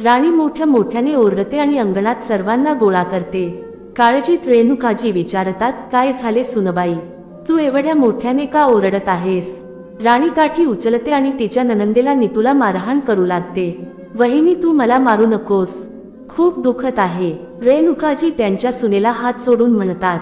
राणी मोठ्या मोठ्याने ओरडते आणि अंगणात सर्वांना गोळा करते. काळजीत रेणुकाजी विचारतात काय झाले सुनबाई? तू एवढ्या मोठ्याने का ओरडत आहेस? राणी काठी उचलते आणि तिच्या ननंदेला नितूला मारहाण करू लागते. वहिनी तू मला मारू नकोस. खूप दुखत आहे. रेणुकाजी त्यांच्या सुनेला हात सोडून म्हणतात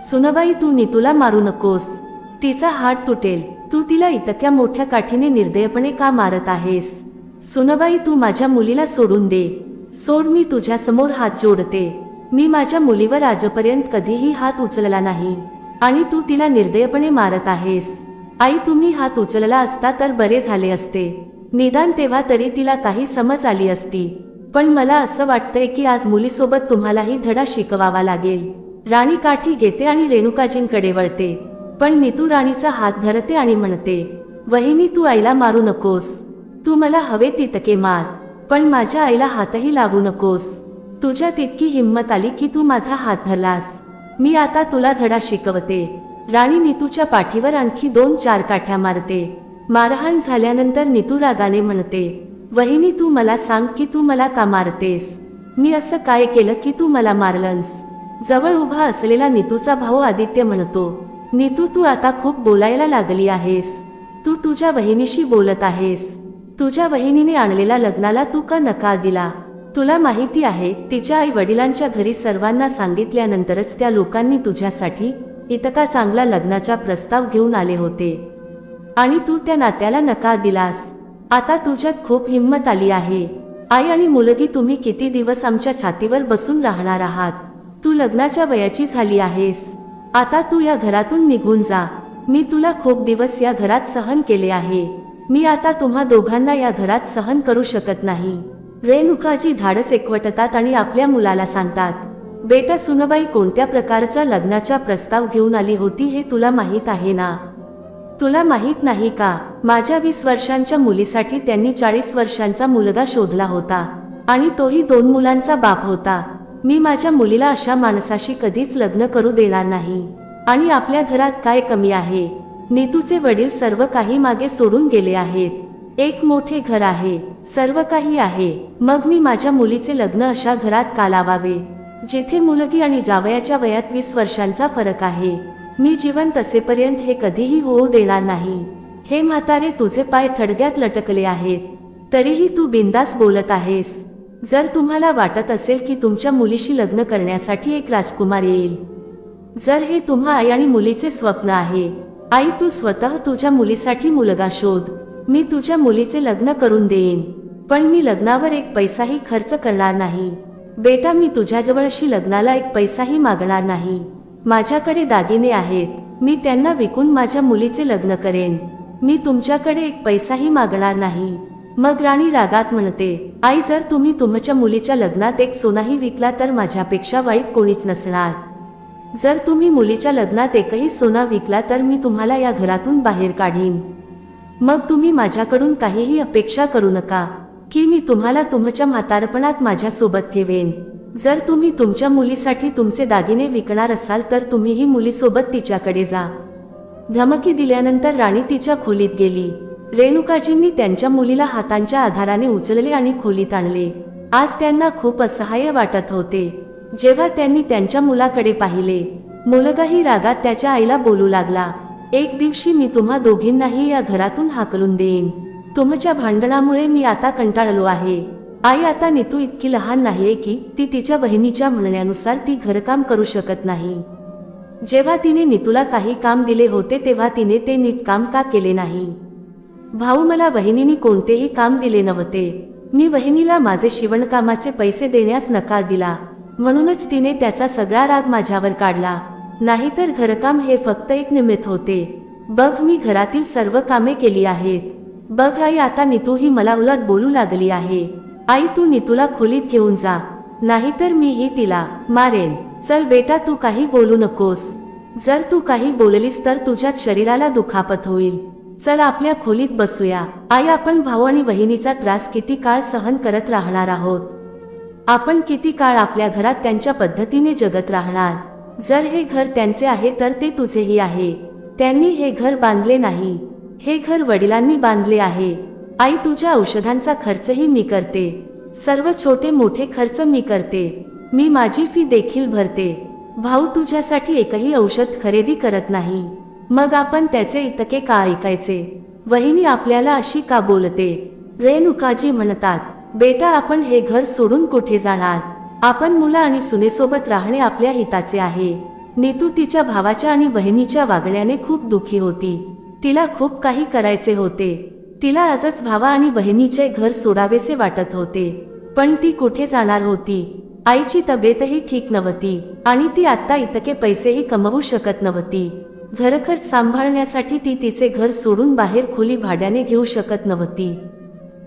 सुनबाई तू नितूला मारू नकोस. तिचा हात तुटेल. तू तिला इतक्या मोठ्या काठीने निर्दयपणे का मारत आहेस? सुनबाई तू माझ्या मुलीला सोडून दे. सोड मी तुझ्या समोर हात जोडते. मी माझ्या मुलीवर आजपर्यंत कधीही हात उचलला नाही. आणि तू तिला निर्दयपणे मारत आहेस. आई तुम्ही हात उचलला असता तर बरे झाले असते. निदान तेव्हा तरी तिला काही समज आली असती. पण मला असं वाटतंय की आज मुलीसोबत तुम्हालाही धडा शिकवावा लागेल. राणी काठी घेते आणि रेणुकाजींकडे वळते. पण नीतू राणीचा हात धरते आणि म्हणते वहिनी तू आईला मारू नकोस. तू मला हवे तितके मार पण माझ्या आईला हातही लावू नकोस. तुझ्या तितकी हिंमत आली की तू माझा हात धरलास. मी आता तुला धडा शिकवते. राणी नीतूच्या पाठीवर आणखी दोन चार काठ्या मारते. मारहाण झाल्यानंतर नितू रागाने म्हणते वहिनी तू मला सांग की तू मला का मारतेस? मी असं काय केलं की तू मला मारलंस? जवळ उभा असलेला नीतूचा भाऊ आदित्य म्हणतो नीतू तू आता खूप बोलायला लागली आहेस. तू तुझ्या वहिनीशी बोलत आहेस. तुझ्या वहिनीने आणलेला लग्नाला तू का नकार दिला? तुला माहिती आहे तिच्या आई वडिलांच्या घरी सर्वांना सांगितल्यानंतरच त्या लोकांनी तुझ्यासाठी इतका चांगला लग्नाचा प्रस्ताव घेऊन आले होते. आणि तू त्या नात्याला नकार दिलास. आता तुझ्यात खूप हिंमत आली आहे. आई आणि मुलगी तुम्ही किती दिवस आमच्या छातीवर बसून राहणार आहात? तू लग्नाच्या वयाची झाली आहेस. आता तू या घरातून निघून जा. मी तुला खूप दिवस या घरात सहन केले आहे. मी आता तुम्हा दोघांना या घरात सहन करू शकत नाही. रेणुकाजी धाडस एकवटतात आणि आपल्या मुलाला सांगतात बेटा सुनबाई कोणत्या प्रकारचा लग्नाचा प्रस्ताव घेऊन आली होती हे तुला माहीत आहे ना? तुला माहीत नाही का? माझ्या वीस वर्षांच्या मुलीसाठी त्यांनी चाळीस वर्षांचा मुलगा शोधला होता आणि तोही दोन मुलांचा बाप होता. मी माझ्या मुलीला अशा माणसाशी कधीच लग्न करू देणार नाही आणि आपल्या घरात काय कमी आहे? नीतूचे वडील सर्व काही मागे सोडून गेले आहेत. एक मोठे घर आहे. सर्व काही आहे. मग मी माझ्या मुलीचे लग्न अशा घरात का लावावे? जेथे मुलगी आणि जावयाच्या वयात वीस वर्षांचा फरक आहे. मी जीवन तसेपर्यंत हे कधीही होऊ देणार नाही. हे म्हातारे तुझे पाय थडग्यात लटकले आहेत. तरीही तू बिंदास बोलत आहेस. जर तुम्हाला वाटत असेल की तुमच्या मुलीशी लग्न करण्यासाठी एक राजकुमार येईल. जर हे तुम्हा आई आणि मुलीचे स्वप्न आहे आई तू स्वतः तुझ्या मुलीसाठी मुलगा शोध. मी तुझ्या मुलीचे लग्न करून देईन. पण मी लग्नावर एक पैसाही खर्च करणार नाही. बेटा मी तुझ्याजवळ अशी लग्नाला एक पैसाही मागणार नाही. माझ्याकडे दागिने आहेत. मी त्यांना विकून माझ्या मुलीचे लग्न करेन. मी तुमच्याकडे एक पैसाही मागणार नाही. मग राणी रागात म्हणते आई जर तुम्ही तुमच्या मुलीच्या लग्नात एक सोनाही विकला तर माझ्यापेक्षा वाईट कोणीच नसणार. जर तुम्ही मुलीच्या लग्नात एकही सोना विकला तर मी तुम्हाला या घरातून बाहेर काढीन. मग तुम्ही माझ्याकडून काहीही अपेक्षा करू नका की मी तुम्हाला तुमच्या म्हातारपणात माझ्यासोबत ठेवेन. जर तुम्ही तुमच्या मुलीसाठी तुमचे दागिने विकणार असाल तर तुम्हीही मुलीसोबत तिच्याकडे जा. धमकी दिल्यानंतर राणी तिच्या खोलीत गेली. रेणुकाजींनी त्यांच्या मुलीला हातांच्या आधाराने उचलले आणि खोलीत आणले. आज त्यांना खूप असहाय्य वाटत होते. जेव्हा त्यांनी त्यांच्या मुलाकडे पाहिले मुलगाही रागात त्याच्या आईला बोलू लागला एक दिवशी मी तुम्हा दोघींनाही या घरातून हाकलून देईन. तुमच्या भांडणामुळे मी आता कंटाळलो आहे. आई आता नितू इतकी लहान नाहीये की ती तिच्या बहिणीच्या म्हणण्यानुसार ती घरकाम करू शकत नाही. जेव्हा तिने नितूला काही काम दिले होते तेव्हा तिने ते नीट काम का केले नाही? भाऊ मला बहिणीने कोणतेही काम दिले नव्हते. मी वहिनीला माझे शिवणकामाचे पैसे देण्यास नकार दिला. म्हणूनच तिने त्याचा सगळा राग माझ्यावर काढला. नाहीतर घरकाम हे फक्त एक निमित्त होते. बघ मी घरातील सर्व कामे केली आहेत. बघ आई आता नितू ही मला उलट बोलू लागली आहे. आई तू नितूला खोलीत घेऊन जा. नाहीतर मीही तिला मारेन. चल बेटा तू काही बोलू नकोस. जर तू काही बोललीस तर तुझ्या शरीराला दुखापत होईल. चल आपल्या खोलीत बसूया. आई आपण भाऊ आणि वहिनीचा त्रास किती काळ सहन करत राहणार आहोत? आपण किती काळ आपल्या घरात त्यांच्या पद्धतीने जगत राहणार? जर हे घर त्यांचे आहे तर ते तुझेही आहे. त्यांनी हे घर बांधले नाही. हे घर वडिलांनी बांधले आहे. आई तुझ्या औषधांचा खर्चही मी करते. सर्व छोटे मोठे खर्च मी करते. मी माझी फी देखील भरते. भाऊ तुझ्यासाठी एकही औषध खरेदी करत नाही. मग आपण त्याचे इतके का ऐकायचे? वहिनी आपल्याला अशी का बोलते? रेणुकाजी म्हणतात बेटा आपण हे घर सोडून कुठे जाणार? आपण मुलं आणि सुनेसोबत राहणे आपल्या हिताचे आहे. नीतू तिच्या भावाच्या आणि बहिणीच्या वागण्याने खूप दुखी होती. तिला खूप काही करायचे होते. तिला आजच भावा आणि बहिणीचे घर सोडावेसे वाटत होते. पण ती कुठे जाणार होती? आईची तब्येतही ठीक नव्हती आणि ती आत्ता इतके पैसेही कमवू शकत नव्हती. घरखर्च सांभाळण्यासाठी ती तिचे घर सोडून बाहेर खुली भाड्याने घेऊ शकत नव्हती.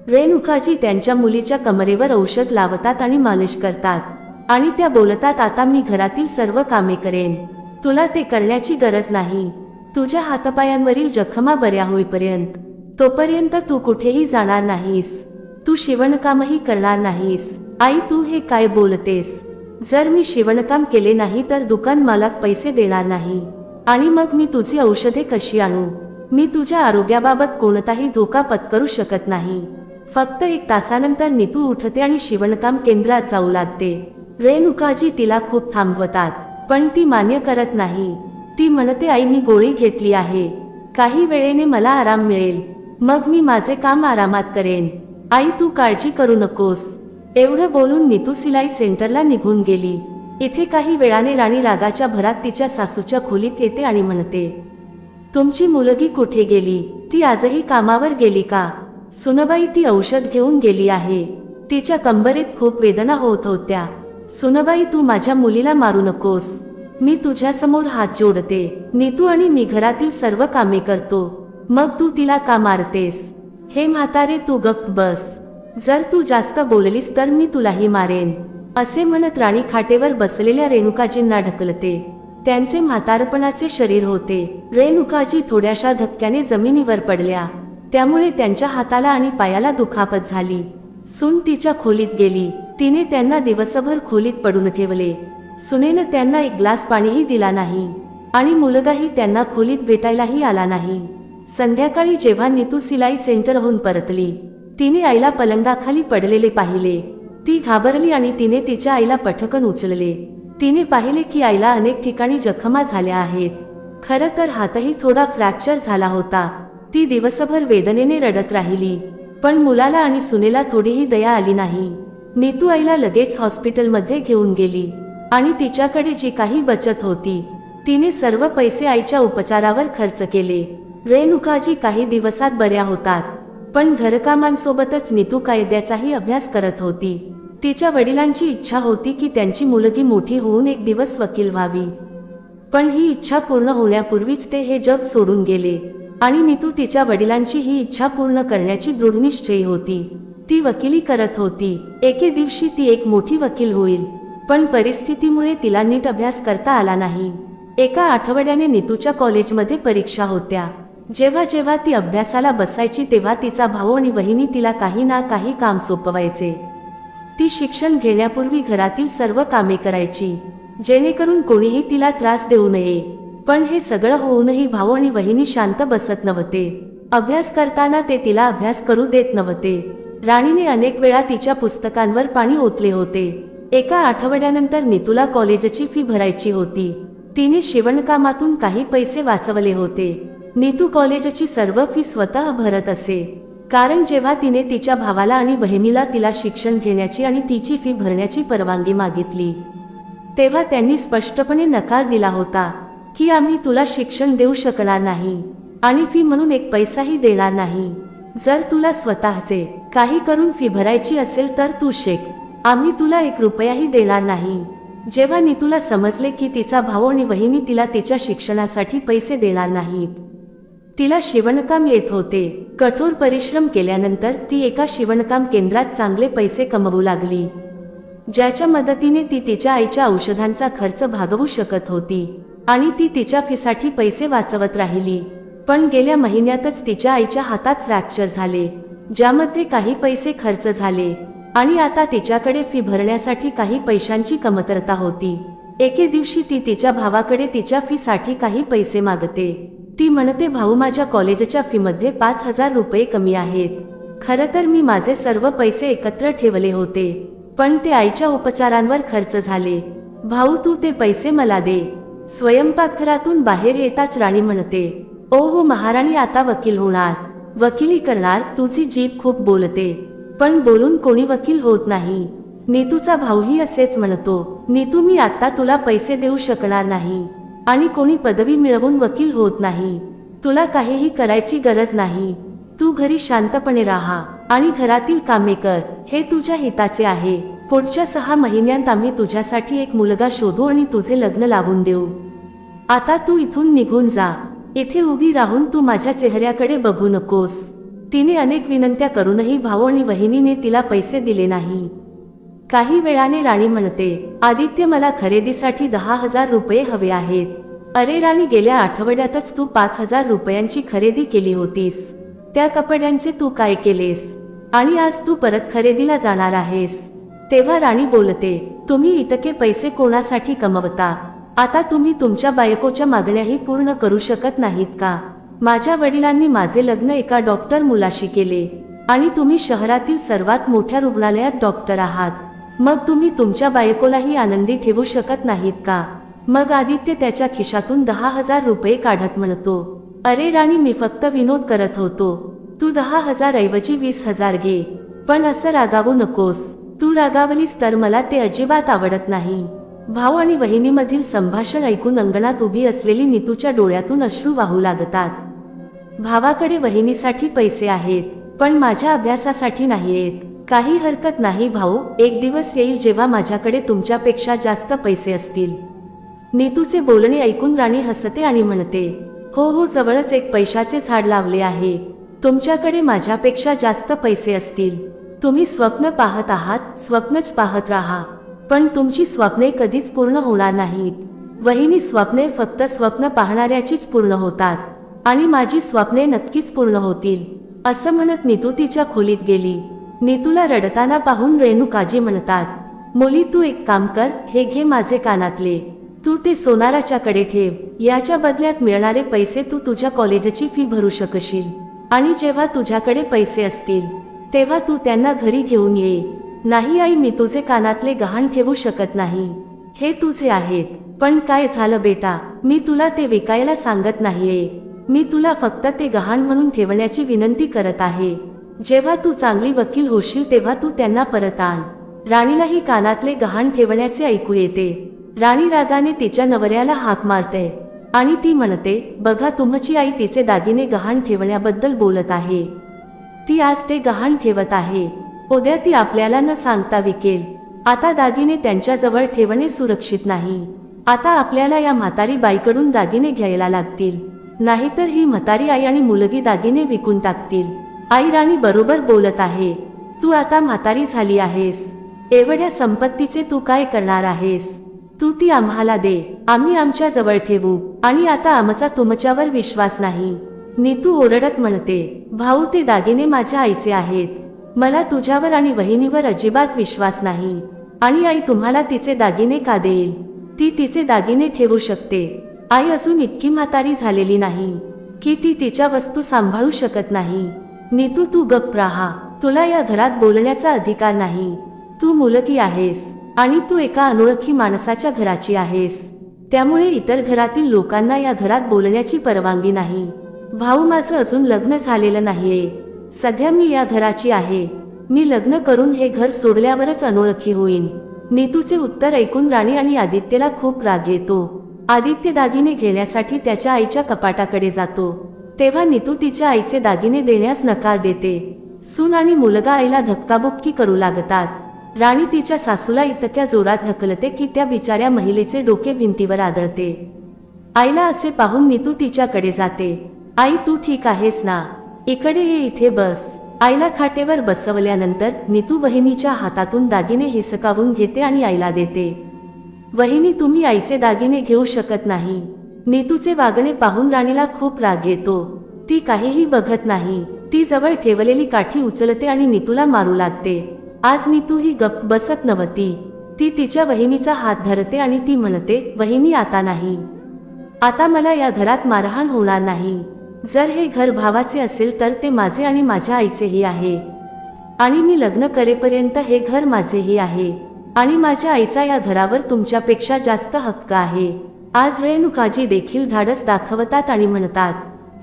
रेणुकाजी त्यांच्या मुलीच्या कमरेवर औषध लावतात आणि मालिश करतात. आणि त्या बोलतात आता मी घरातील सर्व कामे करेन. तुला ते करण्याची गरज नाही. तुझ्या हातपायांवरील जखमा बऱ्या होईपर्यंत. तोपर्यंत तू कुठेही जाणार नाहीस. तू शिवणकामही करणार नाहीस. आई तू हे काय बोलतेस? जर मी शिवणकाम केले नाही तर दुकान मालक पैसे देणार नाही. आणि मग मी तुझी औषधे कशी आणू? मी तुझ्या आरोग्याबाबत कोणताही धोका पत्करू शकत नाही. फक्त एक तासानंतर नितू उठते आणि शिवणकाम केंद्रात जाऊ लागते. रेणुकाजी तिला खूप थांबवतात पण ती मान्य करत नाही. ती म्हणते आई मी गोळी घेतली आहे. काही वेळेने मला आराम मिळेल. मग मी माझे काम आरामात करेन. आई तू काळजी करू नकोस. एवढं बोलून नीतू सिलाई सेंटरला निघून गेली. इथे काही वेळाने राणी रागाच्या भरात तिच्या सासूच्या खोलीत येते आणि म्हणते तुमची मुलगी कुठे गेली? ती आजही कामावर गेली का? सुनबाई ती औषध घेऊन गेली आहे. तिच्या कंबरेत खूप वेदना होत होत्या. सुनबाई तू माझ्या मुलीला मारू नकोस. मी तुझ्यासमोर हात जोडते. नीतू आणि मी घरातील सर्व कामे करतो. मग तू तिला का मारतेस? हे म्हातारे तू गप्प बस. जर तू जास्त बोललीस तर मी तुलाही मारेन. असे म्हणत राणी खाटेवर बसलेल्या रेणुकाजींना ढकलते. त्यांचे म्हातारपणाचे शरीर होते. रेणुकाजी थोड्याशा धक्क्याने जमिनीवर पडल्या. त्यामुळे त्यांच्या हाताला आणि पायाला दुखापत झाली. सून तिच्या खोलीत गेली. तिने त्यांना दिवसभर खोलीत पडून ठेवले. सुनेनं त्यांना एक ग्लास पाणीही दिला नाही आणि मुलगाही त्यांना खोलीत भेटायलाही आला नाही. संध्याकाळी जेव्हा नीतू सिलाई सेंटरहून परतली तिने आईला पलंगाखाली पडलेले पाहिले. ती घाबरली आणि तिने तिच्या आईला पटकन उचलले. तिने पाहिले की आईला अनेक ठिकाणी जखमा झाल्या आहेत. खरं तर हातही थोडा फ्रॅक्चर झाला होता. ती दिवसभर वेदनेने रडत राहिली. पण मुलाला आणि सुनेला थोडीही दया आली नाही. नेतू आईला लगेच हॉस्पिटलमध्ये घेऊन गेली. आणि तिच्याकडे जी काही बचत होती तिने सर्व पैसे आईच्या उपचारावर खर्च केले. रेणुकाजी काही दिवसात बऱ्या होतात पण घरकामांसोबतच नीतू कायद्याचाही अभ्यास करत होती. तिच्या वडिलांची इच्छा होती की त्यांची मुलगी मोठी होऊन एक दिवस वकील व्हावी. पण ही इच्छा पूर्ण होण्यापूर्वीच ते हे जग सोडून गेले. आणि नीतू तिच्या वडिलांची ही इच्छा पूर्ण करण्याची दृढनिश्चयी होती. ती वकिली करत होती. एके दिवशी ती एक मोठी वकील होईल. पण परिस्थितीमुळे तिला नीट अभ्यास करता आला नाही. एका आठवड्याने नीतूच्या कॉलेजमध्ये परीक्षा होत्या. जेव्हा जेव्हा ती अभ्यासाला बसायची तेव्हा तिचा भाऊ आणि वहिनी तिला काही ना काही काम सोपवायचे. ती शिक्षण घेण्यापूर्वी घरातील सर्व कामे करायची. जेणेकरून कोणीही तिला त्रास देऊ नये. पण हे सगळं होऊनही भाऊ आणि वहिनी शांत बसत नव्हते. अभ्यास करताना ते तिला अभ्यास करू देत नव्हते. राणीने अनेक वेळा तिच्या पुस्तकांवर पाणी ओतले होते. एका आठवड्यानंतर नीतूला कॉलेजची फी भरायची होती. तिने शिवणकामातून काही पैसे वाचवले होते. नीतू कॉलेजची सर्व फी स्वतः भरत असे. कारण जेव्हा तिने तिच्या भावाला आणि बहिणीला तिला शिक्षण घेण्याची आणि तिची फी भरण्याची परवानगी मागितली तेव्हा त्यांनी स्पष्टपणे नकार दिला होता. की आम्ही तुला शिक्षण देऊ शकणार नाही. आणि फी म्हणून एक पैसाही देणार नाही. जर तुला स्वतःचे काही करून फी भरायची असेल तर तू शेक. आम्ही तुला एक रुपयाही देणार नाही. जेव्हा नीतूला समजले की तिचा भाऊ आणि वहिनी तिला तिच्या शिक्षणासाठी पैसे देणार नाहीत. तिला शिवणकाम येत होते. कठोर परिश्रम केल्यानंतर ती एका शिवणकाम केंद्रात चांगले पैसे कमवू लागली. ज्याच्या मदतीने ती तिच्या आईच्या औषधांचा खर्च भागवू शकत होती. आणि ती तिच्या फीसाठी पैसे वाचवत राहिली. पण गेल्या महिन्यातच तिच्या आईच्या हातात फ्रॅक्चर झाले ज्यामध्ये काही पैसे खर्च झाले आणि आता तिच्याकडे फी भरण्यासाठी काही पैशांची कमतरता होती. एके दिवशी ती तिच्या भावाकडे तिच्या फीसाठी काही पैसे मागते. ती म्हणते भाऊ माझ्या कॉलेजच्या फीमध्ये पाच हजार रुपये कमी आहेत. खरं तर मी माझे सर्व पैसे एकत्र ठेवले होते पण ते आईच्या उपचारांवर खर्च झाले. भाऊ तू ते पैसे मला दे. स्वयंपाकघरातून बाहेर येताच राणी म्हणते ओ हो महाराणी आता वकील होणार. वकिली करणार तुझी जीभ खूप बोलते. पण बोलून कोणी वकील होत नाही. नीतूचा भाऊही असेच म्हणतो नीतू मी आता तुला पैसे देऊ शकणार नाही. आणि कोणी पदवी मिळवून वकील होत नाही. तुला काहीही करायची गरज नाही. तू घरी शांतपणे राहा आणि घरातील कामे कर. हे तुझ्या हिताचे आहे. पुढच्या सहा महिन्यांत आम्ही तुझ्यासाठी एक मुलगा शोधू आणि तुझे लग्न लावून देऊ. आता तू इथून निघून जा. इथे उभी राहून तू माझ्या चेहऱ्याकडे बघू नकोस. तिने अनेक विनंत्या करूनही भाऊ आणि वहिनीने तिला पैसे दिले नाही. काही वेळाने राणी म्हणते आदित्य मला खरेदीसाठी दहा हजार रुपये हवे आहेत. अरे राणी गेल्या आठवड्यातच तू पाच हजार रुपयांची खरेदी केली होतीस. त्या कपड्यांचे तू काय केलेस? आणि आज तू परत खरेदीला जाणार आहेस. तेव्हा राणी बोलते तुम्ही इतके पैसे कोणासाठी कमवता? आता तुम्ही तुमच्या बायकोच्या मागण्याही पूर्ण करू शकत नाहीत का? माझ्या वडिलांनी माझे लग्न एका डॉक्टर मुलाशी केले आणि तुम्ही शहरातील सर्वात मोठ्या रुग्णालयात डॉक्टर आहात. मग तुम्ही तुमच्या बायकोलाही आनंदी ठेवू शकत नाहीत का? मग आदित्य त्याच्या खिशातून दहा हजार रुपये काढत म्हणतो अरे राणी मी फक्त विनोद करत होतो. तू दहा हजार ऐवजी वीस हजार घे. पण असं रागावू नकोस. तू रागावलीस तर मला ते अजिबात आवडत नाही. भाऊ आणि वहिनीमधील संभाषण ऐकून अंगणात उभी असलेली नीतूच्या डोळ्यातून अश्रू वाहू लागतात. भावाकडे वहिनीसाठी पैसे आहेत पण माझ्या अभ्यासासाठी नाहीयेत. काही हरकत नाही भाऊ एक दिवस येईल जेव्हा माझ्याकडे तुमच्यापेक्षा जास्त पैसे असतील. नीतूचे बोलणे ऐकून राणी हसते आणि म्हणते हो हो जवळच एक पैशाचे झाड लावले आहे. तुमच्याकडे माझ्यापेक्षा जास्त पैसे असतील. तुम्ही स्वप्न पाहत आहात स्वप्नच पाहत राहा. पण तुमची स्वप्ने कधीच पूर्ण होणार नाहीत. वहिनी स्वप्ने फक्त स्वप्न पाहणाऱ्याचीच पूर्ण होतात. आणि माझी स्वप्ने नक्कीच पूर्ण होतील. असं म्हणत नीतू तिच्या खोलीत गेली. नीतूला रडताना पाहून रेणुकाजी म्हणतात मुली तू एक काम कर हे घे माझे कानातले. तू ते सोनाराच्या कडे ठेव. याच्या बदल्यात मिळणारे पैसे तू तुझ्या कॉलेजची फी भरू शकशील. आणि जेव्हा तुझ्याकडे पैसे असतील तेव्हा तू त्यांना घरी घेऊन ये. नाही आई मी तुझे कानातले गहाण ठेवू शकत नाही. हे तुझे आहेत. पण काय झालं बेटा? मी तुला ते विकायला सांगत नाहीये. मी तुला फक्त ते गहाण म्हणून ठेवण्याची विनंती करत आहे. जेव्हा तू चांगली वकील होशील तेव्हा तू त्यांना परत आण. राणीलाही कानातले गहाण ठेवण्याचे ऐकू येते. राणी रागाने तिच्या नवऱ्याला हाक मारते. आणि ती म्हणते बघा तुमची आई तिचे दागिने गहाण ठेवण्याबद्दल बोलत आहे. ती आज ते गहाण ठेवत आहे. उद्या ती आपल्याला न सांगता विकेल. आता दागिने त्यांच्याजवळ ठेवणे सुरक्षित नाही. आता आपल्याला या म्हातारी बाईकडून दागिने घ्यायला लागतील. नाहीतर ही म्हातारी आई आणि मुलगी दागिने विकून टाकतील. आई राणी बरोबर बोलत आहे. तू आता म्हातारी झाली आहेस. एवढ्या संपत्तीचे तू काय करणार आहेस? तू ती आम्हाला दे. आम्ही आमच्या जवळ ठेवू. आणि आता आमचा तुमच्यावर विश्वास नाही. नीतू ओरडत म्हणते भाऊ ते दागिने माझ्या आईचे आहेत. मला तुझ्यावर आणि वहिनीवर अजिबात विश्वास नाही. आणि आई तुम्हाला तिचे दागिने का देईल? ती तिचे दागिने ठेवू शकते. आई अजून इतकी म्हातारी झालेली नाही की ती तिच्या वस्तू सांभाळू शकत नाही. नीतू तू गप्प राहा. तुला या घरात बोलण्याचा अधिकार नाही. तू मुलगी आहेस आणि तू एका अनोळखी माणसाच्या घराची आहेस. त्यामुळे इतर घरातील लोकांना या घरात बोलण्याची परवानगी नाही. भाऊ माझं अजून लग्न झालेलं नाहीये. सध्या मी या घराची आहे. मी लग्न करून हे घर सोडल्यावरच अनोळखी होईन. नीतूचे उत्तर ऐकून राणी आणि आदित्यला खूप राग येतो. आदित्य दागिने घेण्यासाठी त्याच्या आईच्या कपाटाकडे जातो. तेव्हा नीतू तिच्या आईचे दागिने देण्यास नकार देते. सून आणि मुलगा आईला धक्काबुक्की करू लागतात. राणी तिच्या सासूला इतक्या जोरात ढकलते की त्या बिचाऱ्या महिलेचे डोके भिंतीवर आदळते. आईला असे पाहून नीतू तिच्याकडे जाते. आई तू ठीक आहेस ना? इकडे ये इथे बस. आईला खाटेवर बसवल्यानंतर नीतू वहिनीच्या हातातून दागिने हिसकावून घेते आणि आईला देते. वहिनी तुम्ही आईचे दागिने घेऊ शकत नाही. नीतूचे वागणे पाहून राणीला खूप राग येतो. ती काहीही बघत नाही. ती जवळ ठेवलेली काठी उचलते आणि नीतूला मारू लागते. आज नीतू ही गप्प बसत नव्हती. ती तिच्या वहिनीचा हात धरते आणि ती म्हणते वहिनी आता नाही. आता मला या घरात मारहाण होणार नाही. जर हे घर भावाचे असेल तर ते माझे आणि माझ्या आईचेही आहे. आणि मी लग्न करेपर्यंत हे घर माझेही आहे. आणि माझ्या आईचा या घरावर तुमच्यापेक्षा जास्त हक्क आहे. आज रेणुकाजी देखील धाडस दाखवतात आणि म्हणतात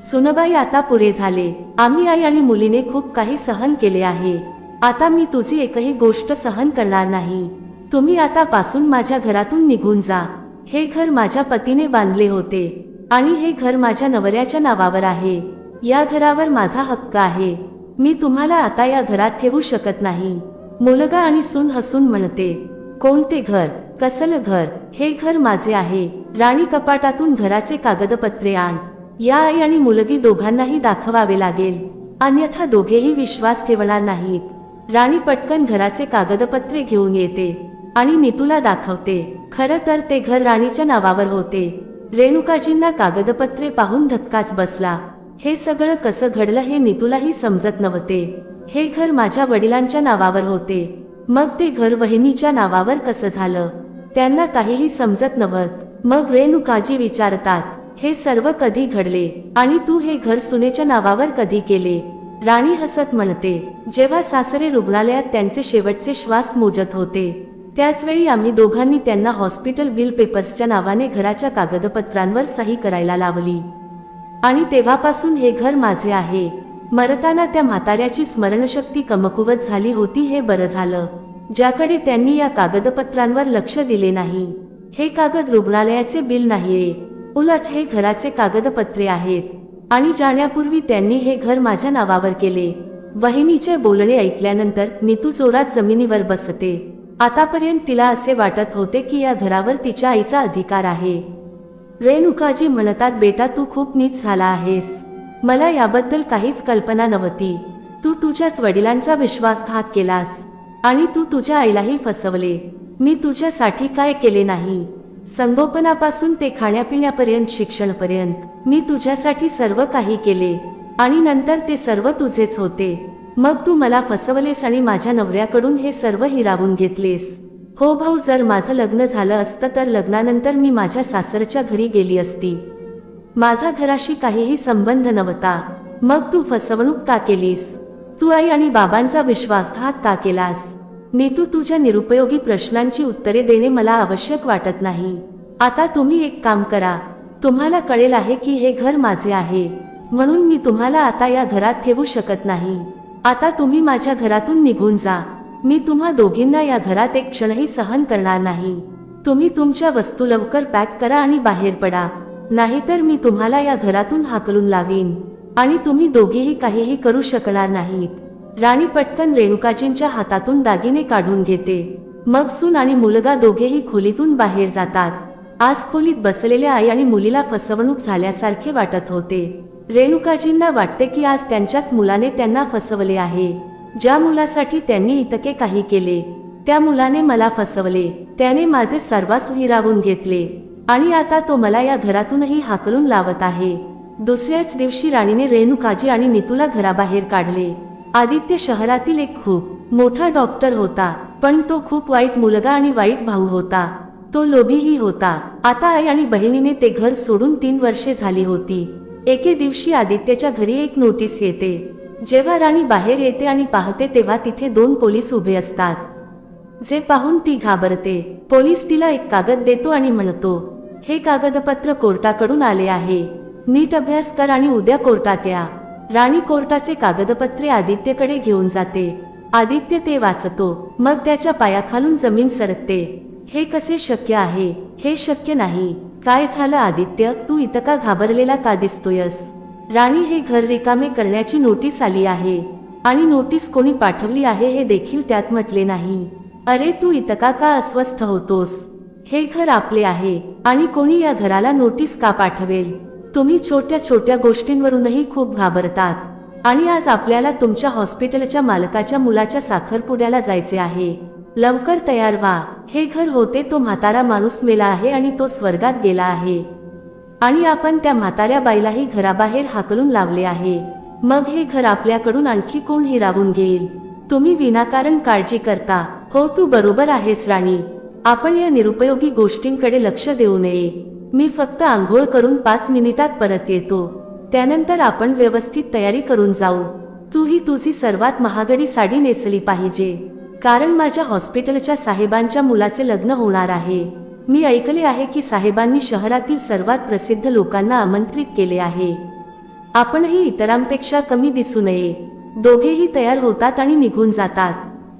सुनबाई आता पुरे झाले. आम्ही आई आणि मुलीने खूप काही सहन केले आहे. आता मी तुझी एकही गोष्ट सहन करणार नाही. तुम्ही आतापासून माझ्या घरातून निघून जा. हे घर माझ्या पतीने बांधले होते. आणि हे घर माझ्या नवऱ्याच्या नावावर आहे. या घरावर माझा हक्क आहे. मी तुम्हाला आता या घरात ठेवू शकत नाही. मुलगा आणि सून हसून म्हणते कोणते घर? कसलं घर? हे घर माझे आहे. राणी कपाटातून घराचे कागदपत्रे आण. या आई आणि मुलगी दोघांनाही दाखवावे लागेल. अन्यथा दोघेही विश्वास ठेवणार नाहीत. राणी पटकन घराचे कागदपत्रे घेऊन येते आणि नीतूला दाखवते खरं तर ते घर राणीच्या नावावर होते. रेणुकाजींना कागदपत्रे पाहून धक्काच बसला. हे सगळं कसं घडलं हे नितूलाही समजत नव्हते. हे घर माझ्या वडिलांच्या नावावर होते. मग ते घर वहिनीच्या नावावर कसं झालं? त्यांना काहीही समजत नव्हत. मग रेणुकाजी विचारतात हे सर्व कधी घडले? आणि तू हे घर सुनेच्या नावावर कधी केले? राणी हसत म्हणते जेव्हा सासरे रुग्णालयात त्यांचे शेवटचे श्वास मोजत होते त्याचवेळी आम्ही दोघांनी त्यांना हॉस्पिटल बिल पेपर्सच्या नावाने घराच्या कागदपत्रांवर सही करायला लावली. आणि तेव्हापासून हे घर माझे आहे. मरताना त्या म्हाताऱ्याची स्मरणशक्ती कमकुवत झाली होती हे बरं झालं. ज्याकडे त्यांनी या कागदपत्रांवर लक्ष दिले नाही. हे कागद रुग्णालयाचे बिल नाहीये. उलट हे घराचे कागदपत्रे आहेत. आणि जाण्यापूर्वी त्यांनी हे घर माझ्या नावावर केले. वहिनीचे बोलणे ऐकल्यानंतर नीतू जोरात जमिनीवर बसते. आतापर्यंत तिला असे वाटत होते की या घरावर तिच्या आईचा अधिकार आहे. रेणुकाजी म्हणतात बेटा तू खूप नीच झाला आहेस. मला याबद्दल काहीच कल्पना नव्हती. तू तुझ्याच वडिलांचा विश्वासघात केलास आणि तू तुझ्या आईलाही फसवले. मी तुझ्यासाठी काय केले नाही? संगोपनापासून ते खाण्यापिण्यापर्यंत शिक्षणपर्यंत मी तुझ्यासाठी सर्व काही केले आणि नंतर ते सर्व तुझेच होते. मग तू मला फसवलेस आणि माझ्या नवऱ्याकडून हे सर्व हिरावून घेतलेस. हो भाऊ जर माझं लग्न झालं असतं तर लग्नानंतर मी माझ्या सासरच्या घरी गेली असती. माझा घराशी काहीही संबंध नव्हता. मग तू फसवणूक का केलीस? तू आई आणि बाबांचा विश्वासघात का केलास? नेतू तुझ्या निरुपयोगी प्रश्नांची उत्तरे देणे मला आवश्यक वाटत नाही. आता तुम्ही एक काम करा. तुम्हाला कळेल आहे की हे घर माझे आहे. म्हणून मी तुम्हाला आता या घरात ठेवू शकत नाही. आता तुम्ही माझ्या घरातून निघून जा. मी तुम्हा दोघींना या घरात एक क्षणही सहन करणार नाही. तुम्ही तुमच्या वस्तू लवकर पॅक करा आणि बाहेर पडा. नाहीतर मी तुम्हाला या घरातून हाकलून लावीन. आणि तुम्ही दोघेही काहीही करू शकणार नाहीत. राणी पटकन रेणुकाजींच्या हातातून दागिने काढून घेते. मग सून आणि मुलगा दोघेही खोलीतून बाहेर जातात. आज खोलीत बसलेल्या आई आणि मुलीला फसवणूक झाल्यासारखे वाटत होते. रेणुकाजींना वाटते की आज त्यांच्याच मुलाने त्यांना फसवले आहे. ज्या मुलासाठी त्यांनी इतके काही केले त्या मुलाने मला फसवले. त्याने माझे सर्वास हिरावून घेतले. आणि आता तो मला या घरातूनही हाकलून लावत आहे. दुसऱ्याच दिवशी राणीने रेणुकाजी आणि नितूला घराबाहेर काढले. आदित्य शहरातील एक खूप मोठा डॉक्टर होता पण तो खूप वाईट मुलगा आणि वाईट भाऊ होता. तो लोभीही होता. आता आई आणि बहिणीने ते घर सोडून तीन वर्षे झाली होती. एके दिवशी आदित्यच्या घरी एक नोटीस येते. जेव्हा राणी बाहेर येते आणि पाहते तेव्हा तिथे दोन पोलीस उभे असतात. जे पाहून ती घाबरते. पोलीस तिला एक कागद देतो आणि म्हणतो हे कागदपत्र कोर्टाकडून आले आहे. नीट अभ्यास कर आणि उद्या कोर्टात या. राणी कोर्टाचे कागदपत्रे आदित्यकडे घेऊन जाते. आदित्य ते वाचतो. मग त्याच्या पायाखालून जमीन सरकते. हे कसे शक्य आहे? हे शक्य नाही. काय झालं आदित्य? तू इतका घाबरलेला का दिसतोयस? राणी हे घर रिकामे करण्याची नोटीस आली आहे. आणि नोटीस कोणी पाठवली आहे हे देखील त्यात म्हटले नाही. अरे तू इतका का अस्वस्थ होतोस? हे घर आपले आहे. आणि कोणी या घराला नोटीस का पाठवेल? तुम्ही छोट्या छोट्या गोष्टींवरूनही खूप घाबरतात. आणि आज आपल्याला तुमच्या हॉस्पिटलच्या मालकाच्या मुलाच्या साखरपुड्याला जायचे आहे. लवकर तयार व्हा. हे घर होते तो म्हातारा माणूस मेला आहे आणि तो स्वर्गात गेला आहे. आणि आपण त्या म्हाताऱ्या बाईलाही घराबाहेर हाकलून लावले आहे. मग हे घर आपल्याकडून आणखी कोण हिरावून घेईल? तुम्ही विनाकारण काळजी करता. हो तू बरोबर आहेस राणी. आपण या निरुपयोगी गोष्टींकडे लक्ष देऊ नये. मी फक्त आंघोळ करून पाच मिनिटात परत येतो. त्यानंतर आपण व्यवस्थित तयारी करून जाऊ. तूही तुझी सर्वात महागडी साडी नेसली पाहिजे. कारण माझ्या हॉस्पिटलच्या साहेबांच्या मुलाचे लग्न होणार आहे. मी ऐकले आहे की साहेबांनी शहरातील सर्वात प्रसिद्ध लोकांना आमंत्रित केले आहे. आपणही इतरांपेक्षा कमी दिसू नये. दोघेही तयार होतात आणि निघून जातात.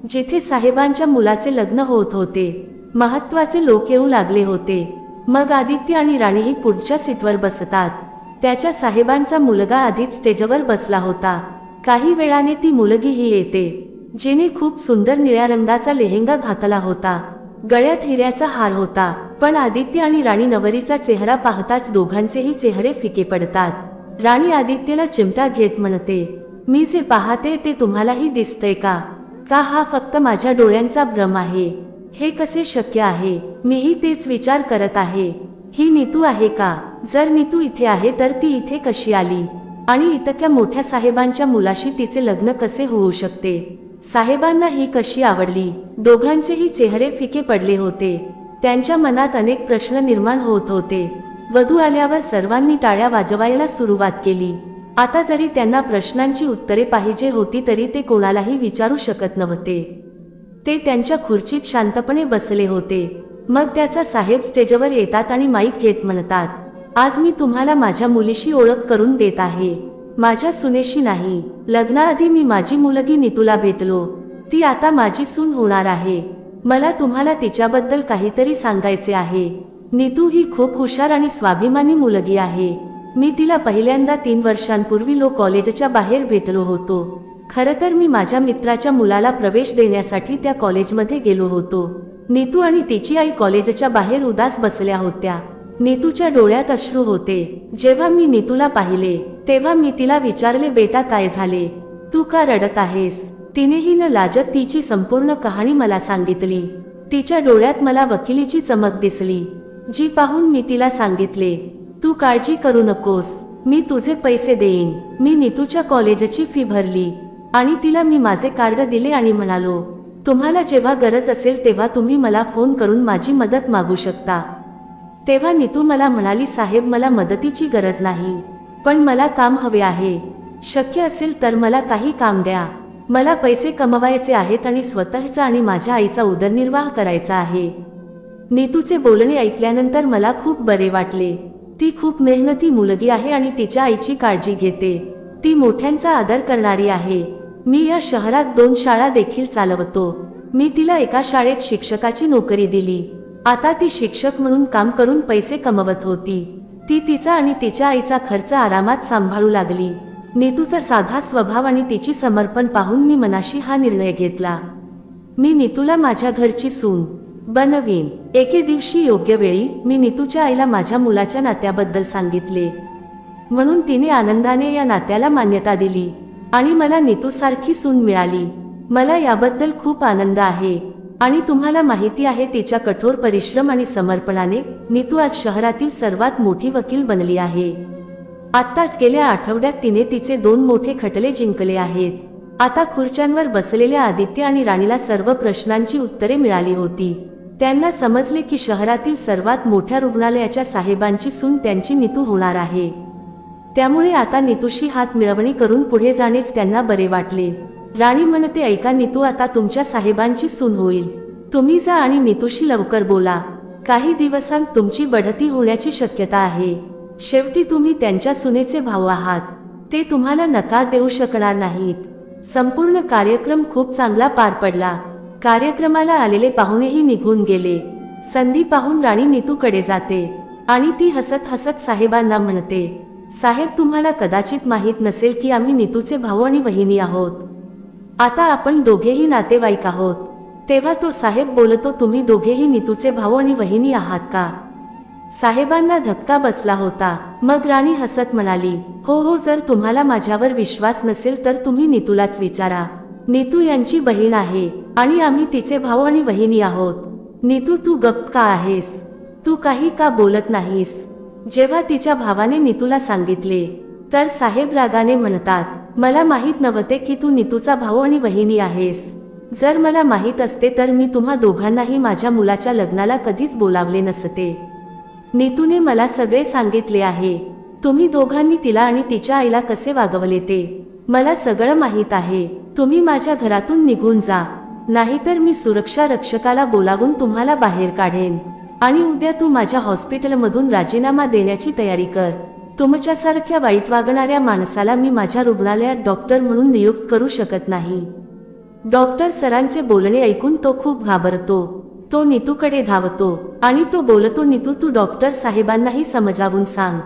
जेथे साहेबांच्या मुलाचे लग्न होत होते महत्त्वाचे लोक येऊ लागले होते. मग आदित्य आणि राणीही पुढच्या सीटवर बसतात. त्याच्या साहेबांचा मुलगा आधीच स्टेजवर बसला होता. काही वेळाने ती मुलगीही येते. जिने खूप सुंदर निळ्या रंगाचा लेहेंगा घातला होता. गळ्यात हिऱ्याचा हार होता पण आदित्य आणि राणी नवरीचा चेहरा पाहताच दोघांचेही चेहरे फिके पडतात. राणी आदित्यला चिमटा घेत म्हणते मी जे पाहते ते तुम्हालाही दिसतंय का? का हा फक्त माझ्या डोळ्यांचा भ्रम आहे? हे कसे शक्य आहे? मीही तेच विचार करत आहे. ही नीतू आहे का? जर नीतू इथे आहे तर ती इथे कशी आली? आणि इतक्या मोठ्या साहेबांच्या मुलाशी तिचे लग्न कसे होऊ शकते? साहेबांना ही कशी आवडली? दोघांचेही चेहरे फिके पडले होते. त्यांच्या मनात अनेक प्रश्न निर्माण होत होते. वधू आल्यावर सर्वांनी टाळ्या वाजवायला सुरुवात केली. आता जरी त्यांना प्रश्नांची उत्तरे पाहिजे होती तरी ते कोणालाही विचारू शकत नव्हते. ते त्यांच्या खुर्चीत शांतपणे बसले होते. मग त्याचा साहेब स्टेजवर येतात आणि माईक घेत म्हणतात आज मी तुम्हाला माझ्या मुलीशी ओळख करून देत आहे. माझ्या सुनेशी नाही. लग्नाआधी मी माझी मुलगी नीतूला भेटलो. ती आता माझी सून होणार आहे. मला तुम्हाला तिच्याबद्दल काहीतरी सांगायचे आहे. नीतू ही खूप हुशार आणि स्वाभिमानी मुलगी आहे. मी तिला पहिल्यांदा तीन वर्षांपूर्वी लो कॉलेजच्या बाहेर भेटलो होतो. खरं तर मी माझ्या मित्राच्या मुलाला प्रवेश देण्यासाठी त्या कॉलेजमध्ये गेलो होतो. नीतू आणि तिची आई कॉलेजच्या बाहेर उदास बसल्या होत्या. नीतूच्या डोळ्यात अश्रू होते. जेव्हा मी नीतूला पाहिले तेव्हा मी तिला विचारले बेटा काय झाले? तू का रडत आहेस? तिनेही न लाजत तिची संपूर्ण कहाणी मला सांगितली. तिच्या डोळ्यात मला वकिलीची चमक दिसली जी पाहून मी तिला सांगितले तू काळजी करू नकोस मी तुझे पैसे देईन मी नीतूच्या कॉलेजची फी भरली आणि तिला मी माझे कार्ड दिले आणि म्हणालो तुम्हाला जेव्हा गरज असेल तेव्हा तुम्ही मला फोन करून माझी मदत मागू शकता. तेव्हा नीतू मला म्हणाली साहेब मला मदतीची गरज नाही. पण मला काम हवे आहे. शक्य असेल तर मला काही काम द्या. मला पैसे कमवायचे आहेत आणि स्वतःचा आणि माझ्या आईचा उदरनिर्वाह करायचा आहे. नीतूचे बोलणे ऐकल्यानंतर मला खूप बरे वाटले. ती खूप मेहनती मुलगी आहे आणि तिच्या आईची काळजी घेते. ती मोठ्यांचा आदर करणारी आहे. मी या शहरात दोन शाळा देखील चालवतो. मी तिला एका शाळेत शिक्षकाची नोकरी दिली. आता ती शिक्षक म्हणून काम करून पैसे कमवत होती. ती तिचा आणि तिच्या आईचा खर्च आरामात सांभाळू लागली. नीतूचा साधा स्वभाव आणि तिची समर्पण पाहून मी मनाशी हा निर्णय घेतला. मी नीतूला माझ्या घरची सून बनवीन. एके दिवशी योग्य वेळी मी नीतूच्या आईला माझ्या मुलाच्या नात्याबद्दल सांगितले. म्हणून तिने आनंदाने या नात्याला मान्यता दिली आणि मला नीतूसारखी सून मिळाली. मला याबद्दल खूप आनंद आहे. आणि तुम्हाला माहिती आहे तिच्या कठोर परिश्रम आणि समर्पणाने नीतू आज शहरातील सर्वात मोठी वकील बनली आहे. आत्ताच गेल्या आठवड्यात तिने तिचे दोन मोठे खटले जिंकले आहेत. आता खुर्च्यांवर बसलेल्या आदित्य आणि राणीला सर्व प्रश्नांची उत्तरे मिळाली होती. त्यांना समजले की शहरातील सर्वात मोठ्या रुग्णालयाच्या साहेबांची सून त्यांची नीतू होणार आहे. त्यामुळे आता नीतूशी हात मिळवणी करून पुढे जाणेच त्यांना बरे वाटले. राणी म्हणते ऐका नीतू आता तुमच्या साहेबांची सून होईल. तुम्ही जा आणि नीतूशी लवकर बोला. काही दिवसांत तुमची बढती होण्याची शक्यता आहे. शेवटी तुम्ही त्यांच्या सुनेचे भाऊ आहात. ते तुम्हाला नकार देऊ शकणार नाहीत. संपूर्ण कार्यक्रम खूप चांगला पार पडला. कार्यक्रमाला आलेले पाहुणेही निघून गेले. संधी पाहून राणी नीतूकडे जाते आणि ती हसत हसत साहेबांना म्हणते साहेब तुम्हाला कदाचित माहीत नसेल की आम्ही नीतूचे भाऊ आणि वहिनी आहोत. आता आपण दोघेही नातेवाईक आहोत. तेव्हा तो साहेब बोलतो तुम्ही दोघेही नीतूचे भाऊ आणि वहिनी आहात का? साहेबांना धक्का बसला होता. मग राणी हसत म्हणाली हो हो जर तुम्हाला माझ्यावर विश्वास नसेल तर तुम्ही नीतूलाच विचारा. नीतू यांची बहीण आहे आणि आम्ही तिचे भाऊ आणि वहिनी आहोत. नीतू तू गप्प का आहेस? तू काही का बोलत नाहीस? जेव्हा तिच्या भावाने नीतूला सांगितले तर साहेब रागाने म्हणतात मला माहीत नव्हते की तू नीतूचा भाऊ आणि वहिनी आहेस. जर मला माहीत असते तर मी तुम्हा दोघांनाही माझ्या मुलाच्या लग्नाला कधीच बोलावले नसते. नीतूने मला सगळे सांगितले आहे. तुम्ही दोघांनी तिला आणि तिच्या आईला कसे वागवले ते? मला सगळं माहीत आहे. तुम्ही माझ्या घरातून निघून जा. नाहीतर मी सुरक्षा रक्षकाला बोलावून तुम्हाला बाहेर काढेन. आणि उद्या तू माझ्या हॉस्पिटलमधून राजीनामा देण्याची तयारी कर. तुमच्यासारख्या वाईट वागणाऱ्या माणसाला मी माझ्या रुग्णालयात डॉक्टर म्हणून नियुक्त करू शकत नाही. डॉक्टर सरांचे बोलणे ऐकून तो खूप घाबरतो. तो नीतूकडे धावतो आणि तो बोलतो नीतू तू डॉक्टर साहेबांनाही समजावून सांग.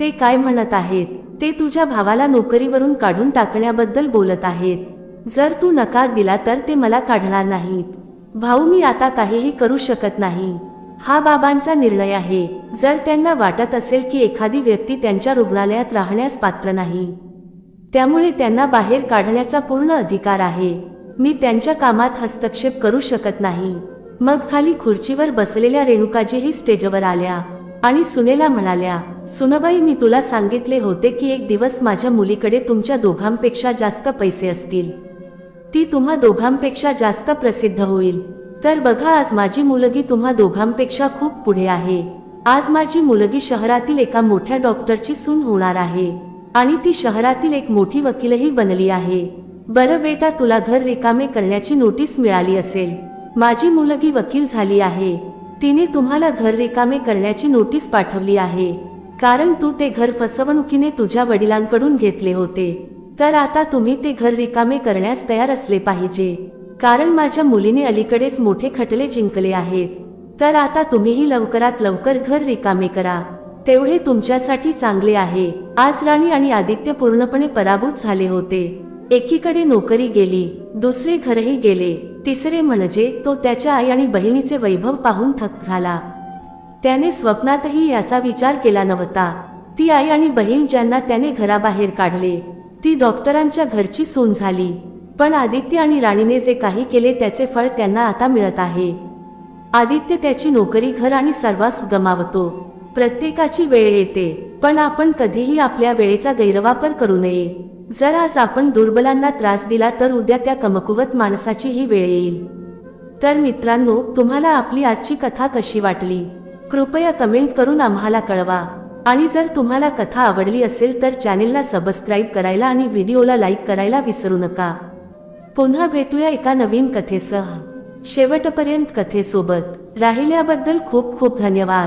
ते काय म्हणत आहेत? ते तुझ्या भावाला नोकरीवरून काढून टाकण्याबद्दल बोलत आहेत. जर तू नकार दिला तर ते मला काढणार नाहीत. भाऊ मी आता काहीही करू शकत नाही. हा बाबांचा निर्णय आहे. जर त्यांना वाटत असेल की एखादी व्यक्ती त्यांच्या रुग्णालयात राहण्यास पात्र नाही त्यामुळे त्यांना बाहेर काढण्याचा पूर्ण अधिकार आहे. मी त्यांच्या कामात हस्तक्षेप करू शकत नाही. मग खाली खुर्चीवर बसलेल्या रेणुकाजीही स्टेजवर आल्या आणि सुनेला म्हणाल्या सुनबाई मी तुला सांगितले होते की एक दिवस माझ्या मुलीकडे तुमच्या दोघांपेक्षा जास्त पैसे असतील. ती तुम्हा दोघांपेक्षा जास्त प्रसिद्ध होईल. तर बघा आज माझी मुलगी तुम्हा दोघांपेक्षा खूप पुढे आहे. आज माझी मुलगी शहरातील एका मोठ्या डॉक्टरची सून होणार आहे. आणि ती शहरातील एक मोठी वकीलही बनली आहे. बरं बेटा तुला घर रिकामे करण्याची नोटीस मिळाली असेल. माझी मुलगी वकील झाली आहे. तिने तुम्हाला घर रिकामे करण्याची नोटीस पाठवली आहे. कारण तू ते घर फसवणुकीने तुझ्या वडिलांकडून घेतले होते. तर आता तुम्ही ते घर रिकामे करण्यास तयार असले पाहिजे. कारण माझ्या मुलीने अलीकडेच मोठे खटले जिंकले आहेत. तर आता तुम्हीही लवकरात लवकर घर रिकामे करा. तेवढे तुमच्यासाठी चांगले आहे. आज राणी आणि आदित्य पूर्णपणे पराभूत झाले होते. एकीकडे नोकरी गेली दुसरे घरही गेले. तिसरे म्हणजे तो त्याच्या आई आणि बहिणीचे वैभव पाहून थक झाला. त्याने स्वप्नातही याचा विचार केला नव्हता. ती आई आणि बहीण ज्यांना त्याने घराबाहेर काढले ती डॉक्टरांच्या घरची सून झाली. पण आदित्य आणि राणीने जे काही केले त्याचे फळ त्यांना आता मिळत आहे. आदित्य त्याची नोकरी घर आणि सर्वांस गमावतो. प्रत्येकाची वेळ येते पण आपण कधीही आपल्या वेळेचा गैरवापर करू नये. जर आज आपण दुर्बलांना त्रास दिला तर उद्या त्या कमकुवत माणसाचीही वेळ येईल. तर मित्रांनो तुम्हाला आपली आजची कथा कशी वाटली? कृपया कमेंट करून आम्हाला कळवा. आणि जर तुम्हाला कथा आवडली असेल तर चॅनेलला सबस्क्राईब करायला आणि व्हिडिओला लाईक करायला विसरू नका. पुन्हा भेटूया एका नवीन कथेसह. शेवटपर्यंत कथेसोबत. राहिल्याबद्दल खूप खूप धन्यवाद.